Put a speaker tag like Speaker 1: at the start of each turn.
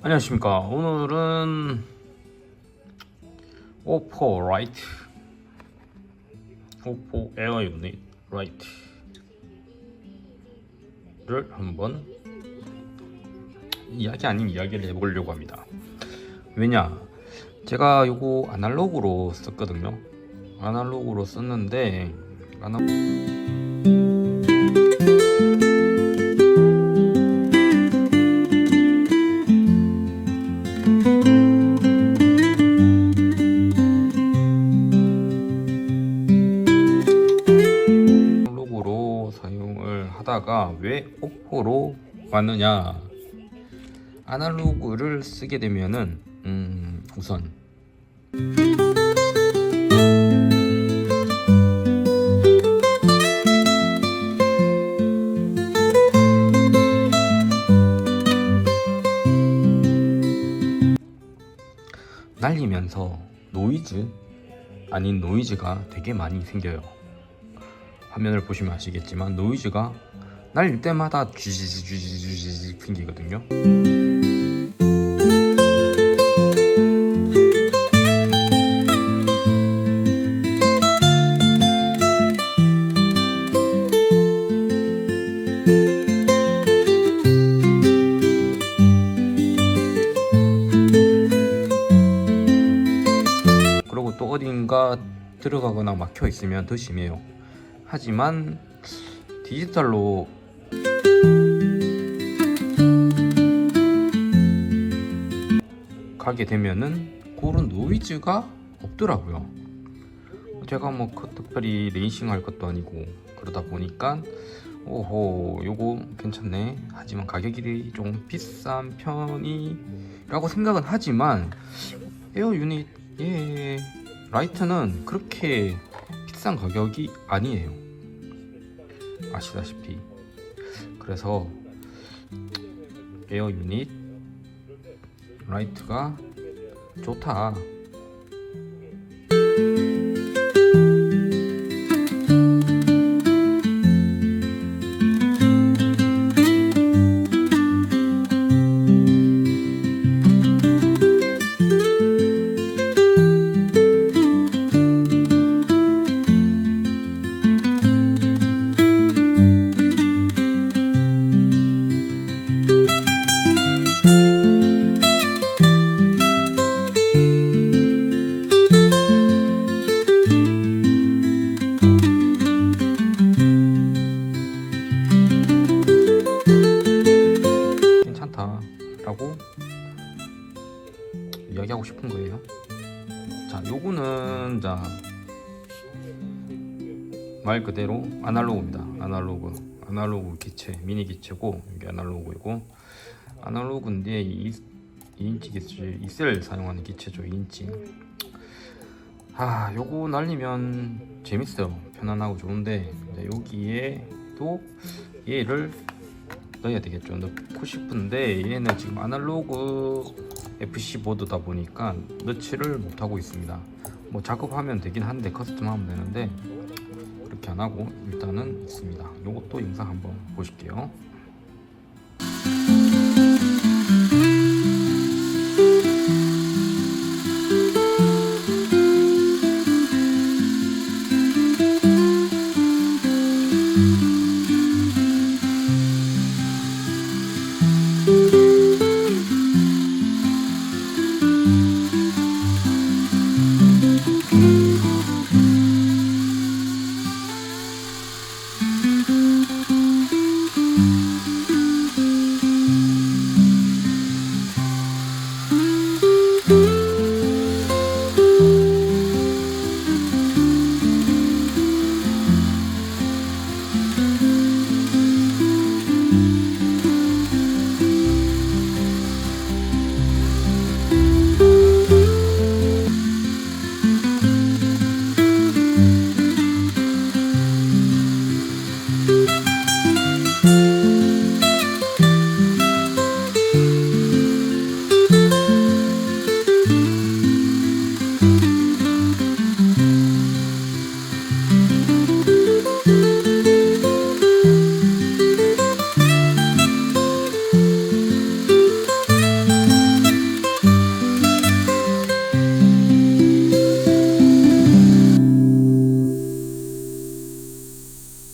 Speaker 1: 안녕하십니까. 오늘은 오포 라이트. 오포 에어 유닛 라이트를 한번 이야기 아닌 이야기를 해보려고 합니다. 왜냐 제가 요거 아날로그로 썼거든요. 아날로그로 썼는데. 아날로그 하다가 왜 오포로 왔느냐 아날로그를 쓰게 되면은 음, 우선 날리면서 노이즈 아닌 노이즈가 되게 많이 생겨요. 화면을 보시면 아시겠지만 노이즈가 날릴 때마다 쥐지지지지지 생기거든요. 그리고 또 어딘가 들어가거나 막혀 있으면 더 심해요. 하지만 디지털로 가게 되면은 그런 노이즈가 없더라고요. 제가 뭐그 특별히 레이싱 할 것도 아니고 그러다 보니까 오호 요거 괜찮네 하지만 가격이 좀 비싼 편이라고 생각은 하지만 에어 유닛 예 라이트는 그렇게 비싼 가격이 아니에요 아시다시피. 그래서 에어 유닛 라이트가 좋다 자, 요거는 자 말 그대로 아날로그입니다. 아날로그, 아날로그 기체, 미니 기체고 이게 아날로그이고 아날로그인데 2, 2인치 기체, 2셀 사용하는 기체죠. 2인치. 아, 요거 날리면 재밌어요. 편안하고 좋은데 이제 여기에 또 얘를 넣어야 되겠죠. 넣고 싶은데 얘는 지금 아날로그 FC 보드다 보니까 넣지를 못하고 있습니다. 뭐 작업하면 되긴 한데 커스텀하면 되는데 그렇게 안 하고 일단은 있습니다. 요것도 영상 한번 보실게요.